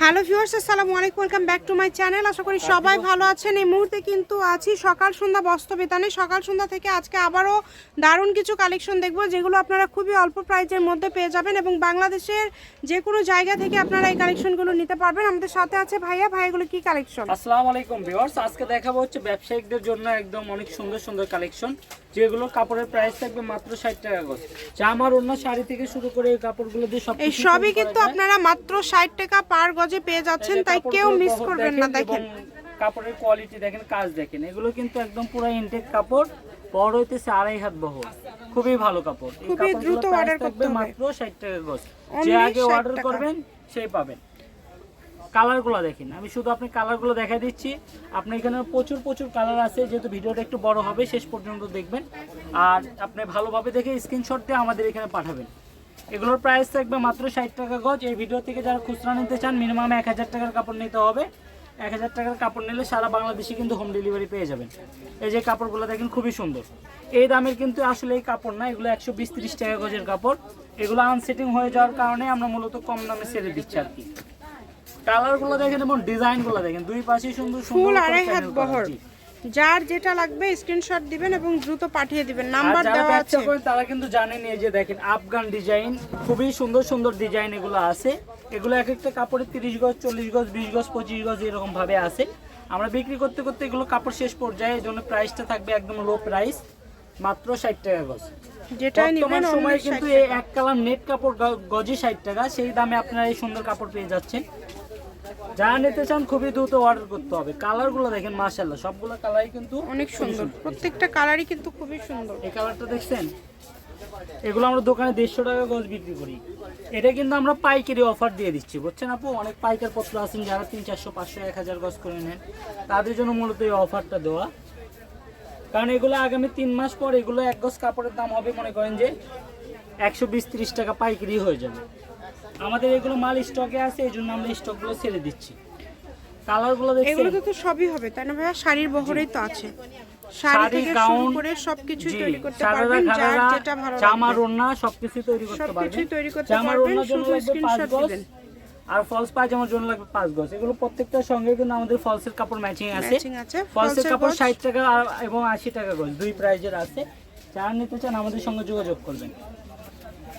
Hello viewers আসসালামু আলাইকুম welcome back to my channel. আশা করি সবাই ভালো আছেন। এই মুহূর্তে কিন্তু আছি সকাল সন্ধ্যা বস্ত্র বিতানে সকাল সন্ধ্যা থেকে আজকে আবারও দারুণ কিছু কালেকশন দেখব যেগুলো আপনারা খুবই অল্প প্রাইজের মধ্যে পেয়ে যাবেন এবং বাংলাদেশের যে কোনো জায়গা থেকে আপনারা এই কালেকশনগুলো নিতে পারবেন। আমাদের সাথে আছে ভাইয়া। ভাইয়াগুলো কি কালেকশন আসসালামু আলাইকুম ভিউয়ার্স। আজকে দেখাবো হচ্ছে ব্যবসায়িকদের জন্য একদম অনেক সুন্দর সুন্দর কালেকশন যেগুলো কাপড়ের প্রাইস থাকবে মাত্র ষাট টাকা গজ জামার অন্য শাড়ি থেকে শুরু করে এই কাপড়গুলো দিয়ে সব এই সবই কিন্তু আপনারা মাত্র ষাট টাকা পার গজে পেয়ে যাচ্ছেন তাই কেউ মিস করবেন না দেখেন কাপড়ের কোয়ালিটি দেখেন কাজ দেখেন। এগুলো কিন্তু একদম পুরো ইনটেক কাপড় বড় হইতেছে আড়াই হাত বহ খুবই ভালো কাপড়। খুবই দ্রুত order করতে মাত্র ষাট টাকা গজ যে আগে অর্ডার করবেন সেই পাবেন। কালারগুলো দেখেন। আমি শুধু আপনি কালারগুলো দেখাই দিচ্ছি। আপনি এখানে প্রচুর প্রচুর কালার আছে। যেহেতু ভিডিওটা একটু বড় হবে শেষ পর্যন্ত দেখবেন। আর আপনি ভালোভাবে দেখে স্ক্রিনশট দিয়ে আমাদের এখানে পাঠাবেন। এগুলোর প্রাইস থাকবে মাত্র ষাট টাকা গজ। এই ভিডিও থেকে যারা খুচরা নিতে চান মিনিমাম এক হাজার টাকার কাপড় নিতে হবে। এক হাজার টাকার কাপড় নিলে সারা বাংলাদেশে কিন্তু হোম ডেলিভারি পেয়ে যাবেন। এই যে কাপড়গুলো দেখেন খুবই সুন্দর। এই দামের কিন্তু আসলে এই কাপড় না এগুলো একশো বিশ তিরিশ টাকা গজের কাপড়। এগুলো আনসেটিং হয়ে যাওয়ার কারণে আমরা মূলত কম দামে ছেড়ে দিচ্ছি আর কি কালারগুলো দেখেন এবং ডিজাইনগুলো দেখেন দুই পাশেই সুন্দর সুন্দর যার যেটা লাগবে স্ক্রিনশট দিবেন এবং দ্রুত পাঠিয়ে দিবেন। নাম্বার দেওয়া আছে। তারা কিন্তু জানেন এই যে দেখেন আফগান ডিজাইন খুবই সুন্দর সুন্দর ডিজাইন এগুলো আছে। এগুলো এক একটা কাপড়ে তিরিশ গজ চল্লিশ গজ বিশ গজ পঁচিশ গজ এরকম ভাবে আছে। আমরা বিক্রি করতে করতে এগুলো কাপড় শেষ পর্যায়ে এই জন্য প্রাইসটা থাকবে একদম লো প্রাইস মাত্র ষাট টাকা গজ। যেটাই নেবেন সময়ে কিন্তু এই এক কালার নেট কাপড় গজে ষাট টাকা সেই দামে আপনারা এই সুন্দর কাপড় পেয়ে যাচ্ছেন। যারা নিতে চান খুবই দ্রুত অর্ডার করতে হবে। কালারগুলো দেখেন মাশাল্লাহ সবগুলো কালারই কিন্তু অনেক সুন্দর। প্রত্যেকটা কালারই কিন্তু খুবই সুন্দর। এই কালারটা দেখছেন? এগুলো আমরা দোকানে দেড়শো টাকা গজ বিক্রি করি। এটা কিন্তু আমরা পাইকারি অফার দিয়ে দিচ্ছি। বুঝছেন আপু? অনেক পাইকার পত্র আছেন যারা তিন চারশো পাঁচশো এক হাজার গজ করে নেন। তাদের জন্য মূলত এই অফারটা দেওয়া। কারণ এগুলো আগামী তিন মাস পর এগুলো এক গজ কাপড়ের দাম হবে মনে করেন যে একশো বিশ ত্রিশ টাকা পাইকারি হয়ে যাবে। আমাদের এগুলো মাল স্টকে আছে এই জন্য আমরা স্টকগুলো ছেড়ে দিচ্ছি। কালারগুলো দেখছেন? এগুলোতে তো সবই হবে তাই না ভাইয়া? শাড়ির বহরেই তো আছে। শাড়ি শাড়ি, থেকে শুরু গাউন, করে সবকিছুই জি, তৈরি করতে পারবেন যার যেটা ভালো ওড়না সবকিছু তৈরি করতে পারবেন। সবকিছুই তৈরি করতে পারবেন শুধু স্ক্রিনশট দিবেন। আর ফলস পায়জামার জন্য লাগবে পাঁচ গজ। এগুলো প্রত্যেকটার সঙ্গে কিন্তু আমাদের ফলসের কাপড় ম্যাচিং আছে। ফলসের কাপড়। ষাট টাকা এবং আশি টাকা গজ দুই প্রাইজের আছে। যারা নিতে চান আমাদের সঙ্গে যোগাযোগ করবেন।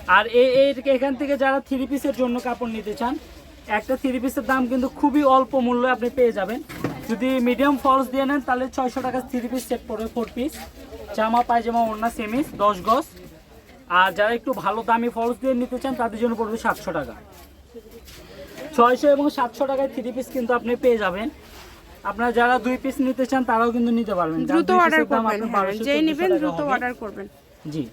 আর এই এই- এখান থেকে যারা থ্রি পিসের জন্য কাপড় নিতে চান একটা থ্রি পিসের দাম কিন্তু খুবই অল্প মূল্যে আপনি পেয়ে যাবেন। যদি মিডিয়াম ফলস দিয়ে নেন তাহলে ছয়শো টাকা থ্রি পিস সেট পড়বে ফোর পিস জামা পায়জামা ওড়না সেমিস দশ গজ। আর যারা একটু ভালো দামি ফলস দিয়ে নিতে চান তাদের জন্য পড়বে সাতশো টাকা। ছয়শো এবং সাতশো টাকায় থ্রি পিস কিন্তু আপনি পেয়ে যাবেন। আপনারা যারা দুই পিস নিতে চান তারাও কিন্তু নিতে পারবেন। দ্রুত অর্ডার করবেন হ্যাঁ 1200 যেই নেবেন দ্রুত অর্ডার করবেন। জি।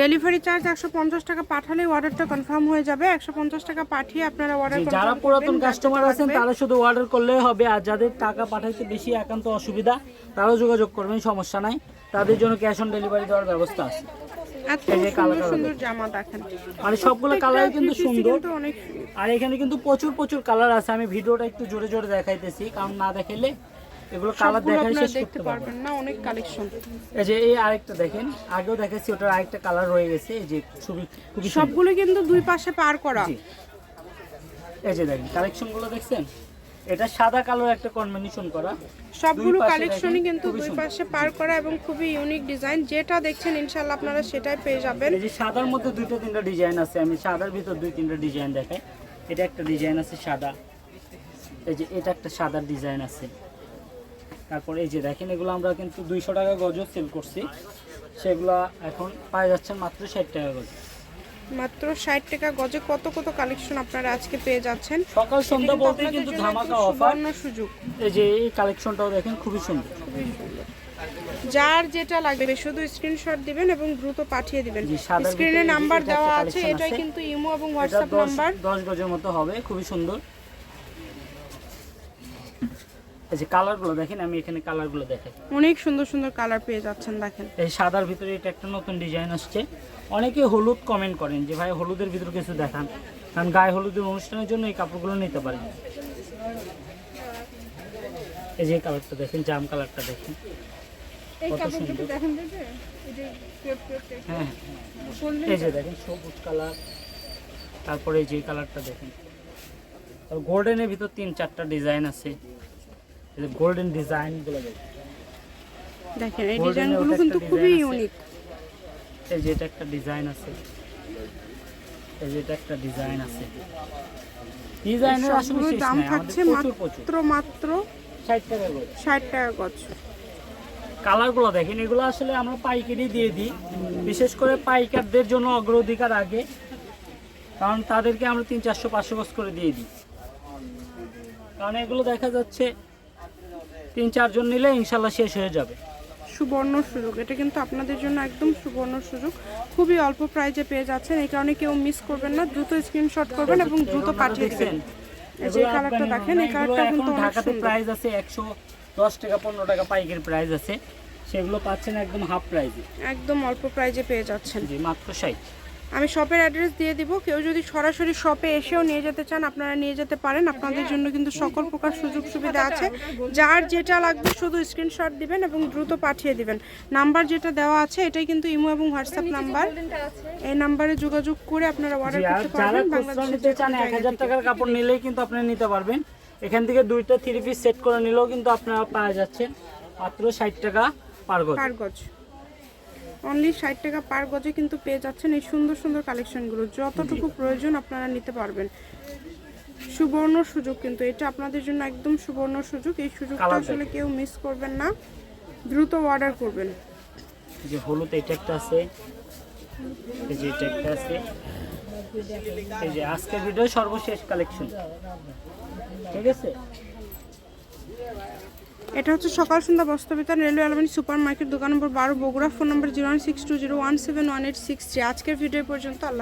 ডেলিভারি চার্জ একশো পঞ্চাশ টাকা পাঠালে অর্ডারটা কনফার্ম হয়ে যাবে। একশো পঞ্চাশ টাকা পাঠিয়ে আপনারা অর্ডার যারা পুরাতন কাস্টমার আছেন তারা শুধু অর্ডার করলেই হবে। আর যাদের টাকা পাঠাইতে বেশি একান্ত অসুবিধা তারাও যোগাযোগ করবেন সমস্যা নাই। তাদের জন্য ক্যাশ অন ডেলিভারি দেওয়ার ব্যবস্থা আছে। দেখেন। মানে সবগুলো কালার কিন্তু সুন্দর। আর এখানে কিন্তু প্রচুর প্রচুর কালার আছে। আমি ভিডিওটা একটু জোরে জোরে দেখাইতেছি। কারণ না দেখাইলে এগুলো কালার দেখাই শেষ করতে পারবেন। না অনেক কালেকশন এই যে এই আরেকটা দেখেন আগেও দেখাচ্ছি ওটার আরেকটা কালার রয়ে গেছে এই যে খুবই খুবই সবগুলো কিন্তু দুই পাশে পার করা। এই যে দেখেন কালেকশনগুলো দেখছেন? এটা সাদা কালো একটা কম্বিনেশন করা। সবগুলো কালেকশনই কিন্তু দুই পাশে পার করা এবং খুবই ইউনিক ডিজাইন যেটা দেখছেন ইনশাআল্লাহ আপনারা সেটাই পেয়ে যাবেন। এই যে সাদার মধ্যে দুইটা তিনটা ডিজাইন আছে আমি সাদার ভিতর দুই তিনটা ডিজাইন দেখাই। এটা একটা ডিজাইন আছে সাদা। এই যে এটা একটা সাদার ডিজাইন আছে। তারপর এই যে দেখেন এগুলো আমরা কিন্তু দুইশো টাকা গজও সেল করছি। সেগুলো এখন পাওয়া যাচ্ছে মাত্র ষাট টাকা গজ। মাত্র ষাট টাকা গজে কত কত কালেকশন আপনারা আজকে পেয়ে যাচ্ছেন? সকাল সন্ধ্যা বলতে কিন্তু ধামাকা অফার সুযোগ। এই যে এই কালেকশনটাও দেখেন খুবই সুন্দর। খুবই সুন্দর। যার যেটা লাগবে শুধু স্ক্রিনশট দিবেন এবং দ্রুত পাঠিয়ে দিবেন। স্ক্রিনে নাম্বার দেওয়া আছে এটাই কিন্তু ইমো এবং হোয়াটসঅ্যাপ নাম্বার দশ গজের মতো হবে খুবই সুন্দর। এই যে কালারগুলো দেখেন আমি এখানে কালারগুলো দেখাই। অনেক সুন্দর সুন্দর কালার পেয়ে যাচ্ছেন দেখেন। এই সাদার ভিতরে এটা একটা নতুন ডিজাইন আসছে। অনেকে হলুদ কমেন্ট করেন যে ভাই হলুদের ভিতরে কিছু দেখান। কারণ গায়ে হলুদের অনুষ্ঠানের জন্য এই কাপড়গুলো নিতে পারেন। এই যে কালারটা দেখেন জাম কালারটা দেখেন। হ্যাঁ বললেন এই যে দেখেন সবুজ কালার। তারপরে এই যে কালারটা দেখেন। গোল্ডেনের ভিতর তিন চারটা ডিজাইন আছে। গোল্ডেন ডিজাইনগুলো দেখুন। দেখেন এই ডিজাইনগুলো কিন্তু খুবই ইউনিক এই যে এটা একটা ডিজাইন আছে। এই যে এটা একটা ডিজাইন আছে। ডিজাইনের আসলে দাম থাকছে মাত্র মাত্র ষাট টাকা করে। ষাট টাকা গজ। কালারগুলো দেখেন এগুলো আসলে আমরা পাইকারি দিয়ে দিই। বিশেষ করে পাইকারদের জন্য অগ্রাধিকার আগে। কারণ তাদেরকে আমরা তিন চারশো পাঁচশো গজ করে দিয়ে দিই। কারণ এগুলো দেখা যাচ্ছে তিন চারজন নিলে ইনশাল্লাহ শেষ হয়ে যাবে। সুবর্ণ সুযোগ। এটা কিন্তু আপনাদের জন্য একদম সুবর্ণ সুযোগ। খুবই অল্প প্রাইজে পেয়ে যাচ্ছেন। এই কারণে কেউ মিস করবেন না। দ্রুত স্ক্রিনশট করবেন এবং দ্রুত পাঠিয়ে দেবেন। এই যে কালারটা দেখেন এই কালারটা কিন্তু ঢাকাতে প্রাইস আছে একশো দশ টাকা পনেরো টাকা পাইকারি প্রাইস আছে। সেগুলো পাচ্ছেন একদম হাফ প্রাইজে একদম অল্প প্রাইজে পেয়ে যাচ্ছেন। জি মাত্র ষাট। আমি শপের অ্যাড্রেস দিয়ে দিব। কেউ যদি সরাসরি শপে এসেও নিয়ে যেতে চান আপনারা নিয়ে যেতে পারেন। আপনাদের জন্য কিন্তু সকল প্রকার সুযোগ সুবিধা আছে। যার যেটা লাগবে শুধু স্ক্রিনশট দিবেন এবং দ্রুত পাঠিয়ে দিবেন। নাম্বার যেটা দেওয়া আছে এটাই কিন্তু ইমো এবং হোয়াটসঅ্যাপ নাম্বার। এই নাম্বারে যোগাযোগ করে আপনারা অর্ডার করতে পারবেন। বাংলাদেশের যে চান কোনো এক হাজার। টাকার কাপড় নিলেই কিন্তু আপনি নিতে পারবেন। এখান থেকে দুইটা থ্রি পিস সেট করে নিলেও কিন্তু আপনারা পাওয়া যাচ্ছেন মাত্র ষাট টাকা পার গজ। পার গজ। অনলি ষাট টাকা পার গজে কিন্তু পেয়ে যাচ্ছেন এই সুন্দর সুন্দর কালেকশনগুলো যতটুকু প্রয়োজন আপনারা নিতে পারবেন। সুবর্ণ সুযোগ কিন্তু এটা আপনাদের জন্য একদম সুবর্ণ সুযোগ। এই সুযোগটা আসলে কেউ মিস করবেন না। দ্রুত অর্ডার করবেন। যে হলুদ এটা একটা আছে। এই যে এটা একটা আছে। এই যে আজকের ভিডিও সর্বশেষ কালেকশন ঠিক আছে? এটা হচ্ছে সকাল সন্ধ্যা বস্ত্রবিতান রেলওয়ে আলমানি সুপার মার্কেট দোকান নম্বর বারো, Bogura, phone number zero one six two zero one seven one eight six আজকের ভিডিও পর্যন্ত, আল্লাহ